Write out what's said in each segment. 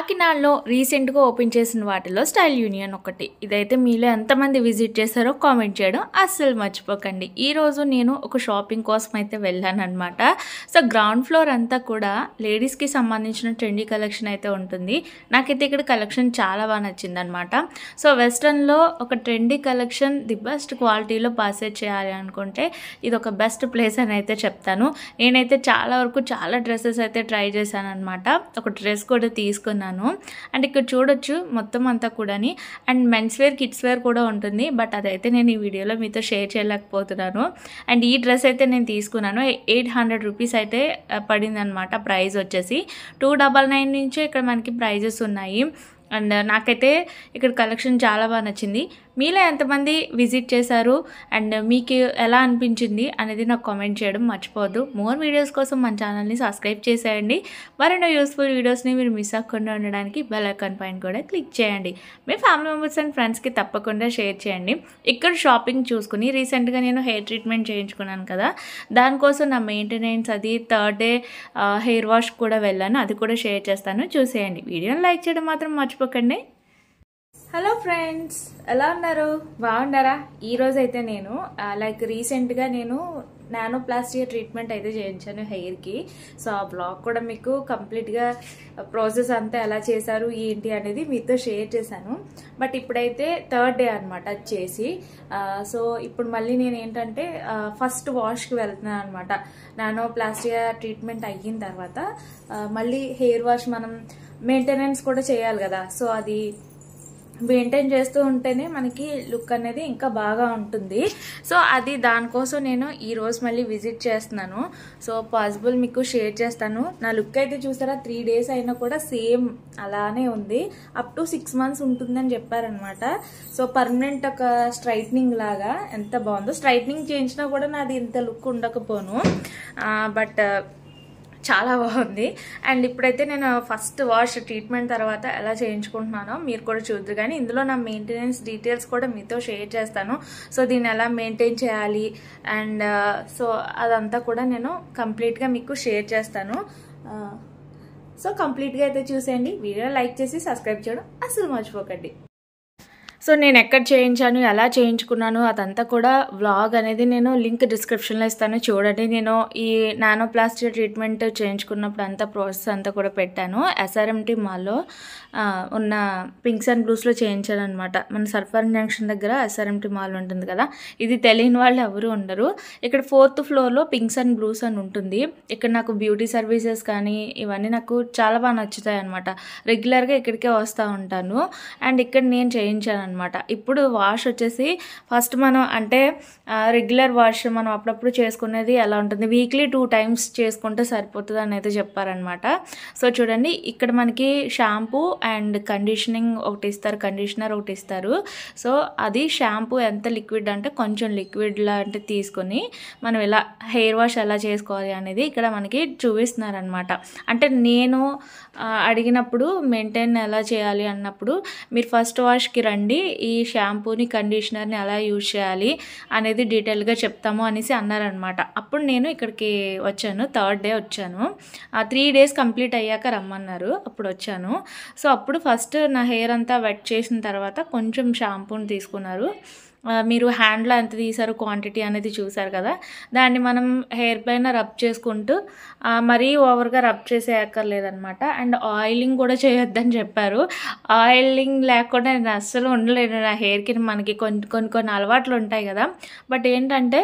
కాకినాడలో రీసెంట్గా ఓపెన్ చేసిన వాటిలో స్టైల్ యూనియన్ ఒకటి. ఇదైతే మీలో ఎంతమంది విజిట్ చేశారో కామెంట్ చేయడం అస్సలు మర్చిపోకండి. ఈరోజు నేను ఒక షాపింగ్ కోసం అయితే వెళ్ళాను అనమాట సో గ్రౌండ్ ఫ్లోర్ అంతా కూడా లేడీస్కి సంబంధించిన ట్రెండీ కలెక్షన్ అయితే ఉంటుంది. నాకైతే ఇక్కడ కలెక్షన్ చాలా బాగా నచ్చిందనమాట సో వెస్ట్రన్లో ఒక ట్రెండీ కలెక్షన్ ది బెస్ట్ క్వాలిటీలో పాసేజ్ చేయాలి అనుకుంటే ఇది ఒక బెస్ట్ ప్లేస్ అని అయితే చెప్తాను. నేనైతే చాలా వరకు చాలా డ్రెస్సెస్ అయితే ట్రై చేశాను అనమాట ఒక డ్రెస్ కూడా తీసుకున్నాను. అండ్ ఇక్కడ చూడొచ్చు మొత్తం అంతా కూడాని. And men's wear kids wear కూడా ఉంటుంది. బట్ అదైతే నేను ఈ వీడియోలో మీతో షేర్ చేయలేకపోతున్నాను. అండ్ ఈ డ్రెస్ అయితే నేను తీసుకున్నాను. ఎయిట్ హండ్రెడ్ రూపీస్ అయితే పడింది అనమాట ప్రైస్ వచ్చేసి. టూ డబల్ నైన్ నుంచే ఇక్కడ మనకి ప్రైజెస్ ఉన్నాయి. అండ్ నాకైతే ఇక్కడ కలెక్షన్ చాలా బాగా నచ్చింది. మీలో ఎంతమంది విజిట్ చేశారు అండ్ మీకు ఎలా అనిపించింది అనేది నాకు కామెంట్ చేయడం మర్చిపోవద్దు. మోర్ వీడియోస్ కోసం మన ఛానల్ని సబ్స్క్రైబ్ చేసేయండి. మరెన్నో యూస్ఫుల్ వీడియోస్ని మీరు మిస్ అవ్వకుండా ఉండడానికి బెల్ ఐకాన్ పైన కూడా క్లిక్ చేయండి. మీ ఫ్యామిలీ మెంబర్స్ అండ్ ఫ్రెండ్స్కి తప్పకుండా షేర్ చేయండి. ఇక్కడ షాపింగ్ చూసుకుని రీసెంట్గా నేను హెయిర్ ట్రీట్మెంట్ చేయించుకున్నాను కదా. దానికోసం నా మెయింటెనెన్స్ అది థర్డ్ డే హెయిర్ వాష్ కూడా వెళ్ళాను. అది కూడా షేర్ చేస్తాను. చూసేయండి. వీడియోని లైక్ చేయడం మాత్రం మర్చిపోకండి. హలో ఫ్రెండ్స్ ఎలా ఉన్నారు? బాగున్నారా? ఈరోజు అయితే నేను లైక్ రీసెంట్గా నేను నానోప్లాస్టియా ట్రీట్మెంట్ అయితే చేయించాను హెయిర్కి. సో ఆ బ్లాగ్ కూడా మీకు కంప్లీట్గా ప్రాసెస్ అంతా ఎలా చేశారు ఏంటి అనేది మీతో షేర్ చేశాను. బట్ ఇప్పుడైతే థర్డ్ డే అనమాట అది చేసి. సో ఇప్పుడు మళ్ళీ నేను ఏంటంటే ఫస్ట్ వాష్కి వెళ్తున్నాను అనమాట నానోప్లాస్టియా ట్రీట్మెంట్ అయిన తర్వాత మళ్ళీ హెయిర్ వాష్ మనం మెయింటెనెన్స్ కూడా చేయాలి కదా. సో అది మెయింటైన్ చేస్తూ ఉంటేనే మనకి లుక్ అనేది ఇంకా బాగా ఉంటుంది. సో అది దానికోసం నేను ఈ రోజు మళ్ళీ విజిట్ చేస్తున్నాను. సో పాసిబుల్ మీకు షేర్ చేస్తాను. నా లుక్ అయితే చూసారా? త్రీ డేస్ అయినా కూడా సేమ్ అలానే ఉంది. అప్ టు సిక్స్ మంత్స్ ఉంటుందని చెప్పారనమాట సో పర్మనెంట్ ఒక స్ట్రైట్నింగ్ లాగా ఎంత బాగుందో. స్ట్రైట్నింగ్ చేయించినా కూడా నాది ఇంత లుక్ ఉండకపోను. బట్ చాలా బాగుంది. అండ్ ఇప్పుడైతే నేను ఫస్ట్ వాష్ ట్రీట్మెంట్ తర్వాత ఎలా చేయించుకుంటున్నానో మీరు కూడా చూద్దరు. కానీ ఇందులో నా మెయింటెనెన్స్ డీటెయిల్స్ కూడా మీతో షేర్ చేస్తాను. సో దీన్ని ఎలా మెయింటైన్ చేయాలి? అండ్ సో అదంతా కూడా నేను కంప్లీట్గా మీకు షేర్ చేస్తాను. సో కంప్లీట్గా అయితే చూసేయండి. వీడియో లైక్ చేసి సబ్స్క్రైబ్ చేయడం అసలు మర్చిపోకండి. సో నేను ఎక్కడ చేయించాను ఎలా చేయించుకున్నాను అదంతా కూడా వ్లాగ్ అనేది నేను లింక్ డిస్క్రిప్షన్లో ఇస్తాను. చూడండి నేను ఈ నానోప్లాస్టిక్ ట్రీట్మెంట్ చేయించుకున్నప్పుడు అంతా ప్రాసెస్ అంతా కూడా పెట్టాను. ఎస్ఆర్ఎంటీ మాల్లో ఉన్న పింక్స్ అండ్ బ్లూస్లో చేయించాను అనమాట మన సర్ఫర్ జంక్షన్ దగ్గర ఎస్ఆర్ఎంటీ మాల్ ఉంటుంది కదా ఇది తెలియని వాళ్ళు ఎవరు ఉండరు. ఇక్కడ ఫోర్త్ ఫ్లోర్లో పింక్స్ అండ్ బ్లూస్ అని ఉంటుంది. ఇక్కడ నాకు బ్యూటీ సర్వీసెస్ కానీ ఇవన్నీ నాకు చాలా బాగా నచ్చుతాయి అనమాట రెగ్యులర్గా ఇక్కడికే వస్తూ ఉంటాను. అండ్ ఇక్కడ నేను చేయించాను అనమాట ఇప్పుడు వాష్ వచ్చేసి ఫస్ట్ మనం అంటే రెగ్యులర్ వాష్ మనం అప్పుడప్పుడు చేసుకునేది ఎలా ఉంటుంది? వీక్లీ టూ టైమ్స్ చేసుకుంటే సరిపోతుంది అని అయితే చెప్పారనమాట సో చూడండి ఇక్కడ మనకి షాంపూ అండ్ కండిషనింగ్ ఒకటి ఇస్తారు కండిషనర్ ఒకటి ఇస్తారు. సో అది షాంపూ ఎంత లిక్విడ్ అంటే కొంచెం లిక్విడ్ లాంటి తీసుకొని మనం ఇలా హెయిర్ వాష్ ఎలా చేసుకోవాలి అనేది ఇక్కడ మనకి చూపిస్తున్నారనమాట అంటే నేను అడిగినప్పుడు మెయింటైన్ ఎలా చేయాలి అన్నప్పుడు మీరు ఫస్ట్ వాష్కి రండి ఈ షాంపూని కండిషనర్ని ఎలా యూజ్ చేయాలి అనేది డీటెయిల్గా చెప్తాము అనేసి అన్నారనమాట అప్పుడు నేను ఇక్కడికి వచ్చాను థర్డ్ డే వచ్చాను. త్రీ డేస్ కంప్లీట్ అయ్యాక రమ్మన్నారు అప్పుడు వచ్చాను. సో అప్పుడు ఫస్ట్ నా హెయిర్ అంతా వెట్ చేసిన తర్వాత కొంచెం షాంపూని తీసుకున్నారు. మీరు హ్యాండ్లో ఎంత తీసారు క్వాంటిటీ అనేది చూసారు కదా. దాన్ని మనం హెయిర్ పైన రబ్ చేసుకుంటూ మరీ ఓవర్గా రబ్ చేసేయక్కర్లేదనమాట అండ్ ఆయిలింగ్ కూడా చేయొద్దని చెప్పారు. ఆయిలింగ్ లేకుండా నేను అస్సలు ఉండలేను. నా హెయిర్కి మనకి కొన్ని కొన్ని కొన్ని అలవాట్లు ఉంటాయి కదా. బట్ ఏంటంటే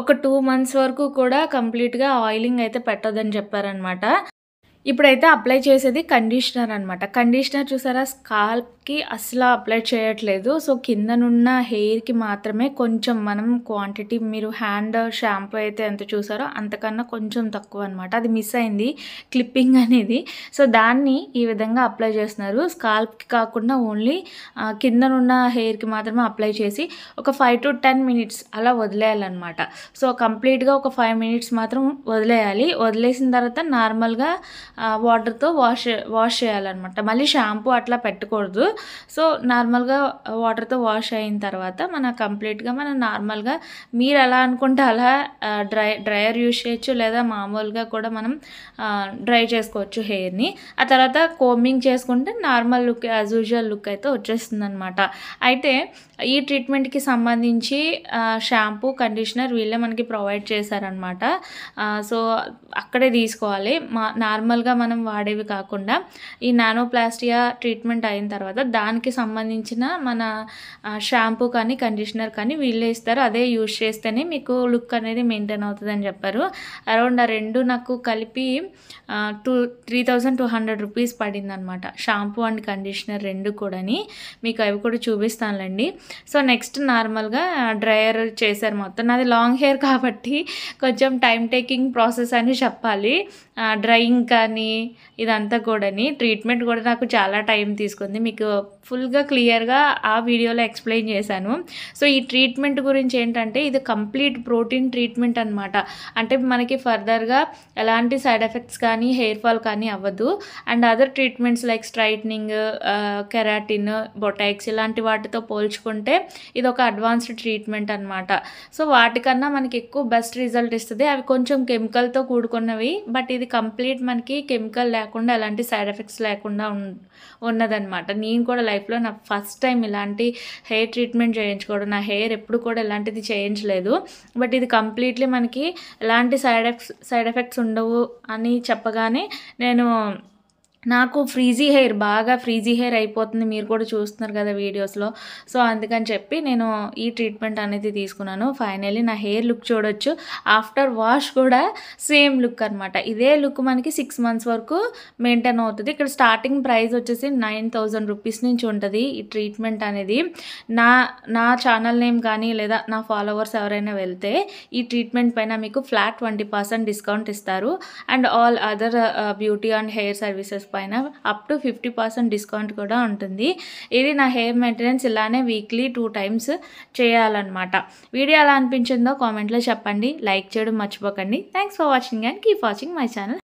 ఒక టూ మంత్స్ వరకు కూడా కంప్లీట్గా ఆయిలింగ్ అయితే పెట్టొద్దని చెప్పారనమాట ఇప్పుడైతే అప్లై చేసేది కండిషనర్ అనమాట కండిషనర్ చూసారా? స్కాల్ప్ కి అసలు అప్లై చేయట్లేదు. సో కిందనున్న హెయిర్కి మాత్రమే కొంచెం మనం క్వాంటిటీ మీరు హ్యాండ్ షాంపూ అయితే ఎంత చూసారో అంతకన్నా కొంచెం తక్కువ అనమాట అది మిస్ అయింది క్లిప్పింగ్ అనేది. సో దాన్ని ఈ విధంగా అప్లై చేస్తున్నారు. స్కాల్ప్కి కాకుండా ఓన్లీ కిందనున్న హెయిర్కి మాత్రమే అప్లై చేసి ఒక ఫైవ్ టు టెన్ మినిట్స్ అలా వదిలేయాలన్నమాట. సో కంప్లీట్గా ఒక ఫైవ్ మినిట్స్ మాత్రం వదిలేయాలి. వదిలేసిన తర్వాత నార్మల్గా వాటర్తో వాష్ వాష్ చేయాలన్నమాట. మళ్ళీ షాంపూ అట్లా పెట్టకూడదు. సో నార్మల్గా వాటర్తో వాష్ అయిన తర్వాత మన కంప్లీట్గా మనం నార్మల్గా మీరు ఎలా అనుకుంటే అలా డ్రై డ్రయర్ యూస్ చేయొచ్చు లేదా మామూలుగా కూడా మనం డ్రై చేసుకోవచ్చు హెయిర్ని. ఆ తర్వాత కోమింగ్ చేసుకుంటే normal look as usual look అయితే వచ్చేస్తుంది అనమాట అయితే ఈ ట్రీట్మెంట్కి సంబంధించి షాంపూ కండిషనర్ వీళ్ళే మనకి ప్రొవైడ్ చేశారనమాట సో అక్కడే తీసుకోవాలి. మా నార్మల్గా మనం వాడేవి కాకుండా ఈ నానోప్లాస్టియా ట్రీట్మెంట్ అయిన తర్వాత దానికి సంబంధించిన మన షాంపూ కానీ కండిషనర్ కానీ వీళ్ళే ఇస్తారు. అదే యూజ్ చేస్తేనే మీకు లుక్ అనేది మెయింటైన్ అవుతుందని చెప్పారు. అరౌండ్ ఆ రెండు నాకు కలిపి two three thousand two hundred rupees పడింది అనమాట షాంపూ అండ్ కండిషనర్ రెండు కూడాని. మీకు అవి కూడా చూపిస్తానులేండి. సో నెక్స్ట్ నార్మల్గా డ్రయర్ చేశారు మొత్తం. నాది లాంగ్ హెయిర్ కాబట్టి కొంచెం టైం టేకింగ్ ప్రాసెస్ అని చెప్పాలి. డ్రయింగ్ కానీ ఇదంతా కూడాని ట్రీట్మెంట్ కూడా నాకు చాలా టైం తీసుకుంది. మీకు uh, ఫుల్గా క్లియర్గా ఆ వీడియోలో ఎక్స్ప్లెయిన్ చేశాను. సో ఈ ట్రీట్మెంట్ గురించి ఏంటంటే ఇది కంప్లీట్ ప్రోటీన్ ట్రీట్మెంట్ అనమాట అంటే మనకి ఫర్దర్గా ఎలాంటి సైడ్ ఎఫెక్ట్స్ కానీ హెయిర్ ఫాల్ కానీ అవ్వదు. And other treatments like straightening keratin Botox ఇలాంటి వాటితో పోల్చుకుంటే ఇది ఒక అడ్వాన్స్డ్ ట్రీట్మెంట్ అనమాట సో వాటికన్నా మనకి ఎక్కువ బెస్ట్ రిజల్ట్ ఇస్తుంది. అవి కొంచెం కెమికల్తో కూడుకున్నవి బట్ ఇది కంప్లీట్ మనకి కెమికల్ లేకుండా ఎలాంటి సైడ్ ఎఫెక్ట్స్ లేకుండా ఉన్ ఉన్నదనమాట నేను కూడా లైఫ్లో నా ఫస్ట్ టైం ఇలాంటి హెయిర్ ట్రీట్మెంట్ చేయించుకోవడం నా హెయిర్ ఎప్పుడు కూడా ఇలాంటిది చేయించలేదు. బట్ ఇది కంప్లీట్లీ మనకి ఎలాంటి సైడ్ ఎఫెక్ట్స్ సైడ్ ఎఫెక్ట్స్ ఉండవు అని చెప్పగానే నేను నాకు ఫ్రీజీ హెయిర్ బాగా ఫ్రీజీ హెయిర్ అయిపోతుంది. మీరు కూడా చూస్తున్నారు కదా వీడియోస్లో. సో అందుకని చెప్పి నేను ఈ ట్రీట్మెంట్ అనేది తీసుకున్నాను. ఫైనల్లీ నా హెయిర్ లుక్ చూడొచ్చు. ఆఫ్టర్ వాష్ కూడా సేమ్ లుక్ అనమాట ఇదే లుక్ మనకి సిక్స్ మంత్స్ వరకు మెయింటైన్ అవుతుంది. ఇక్కడ స్టార్టింగ్ ప్రైస్ వచ్చేసి నైన్ థౌజండ్ రూపీస్ నుంచి ఉంటుంది ఈ ట్రీట్మెంట్ అనేది. నా నా ఛానల్ నేమ్ కానీ లేదా నా ఫాలోవర్స్ ఎవరైనా వెళ్తే ఈ ట్రీట్మెంట్ పైన మీకు ఫ్లాట్ ట్వంటీ పర్సెంట్ డిస్కౌంట్ ఇస్తారు. And all other beauty and hair services పైన up to fifty percent discount కూడా ఉంటుంది. ఇది నా హెయిర్ మెయింటెనెన్స్ ఇలానే వీక్లీ టూ టైమ్స్ చేయాలన్నమాట. వీడియో ఎలా అనిపించిందో కామెంట్లో చెప్పండి. లైక్ చేయడం మర్చిపోకండి. Thanks for watching and keep watching my channel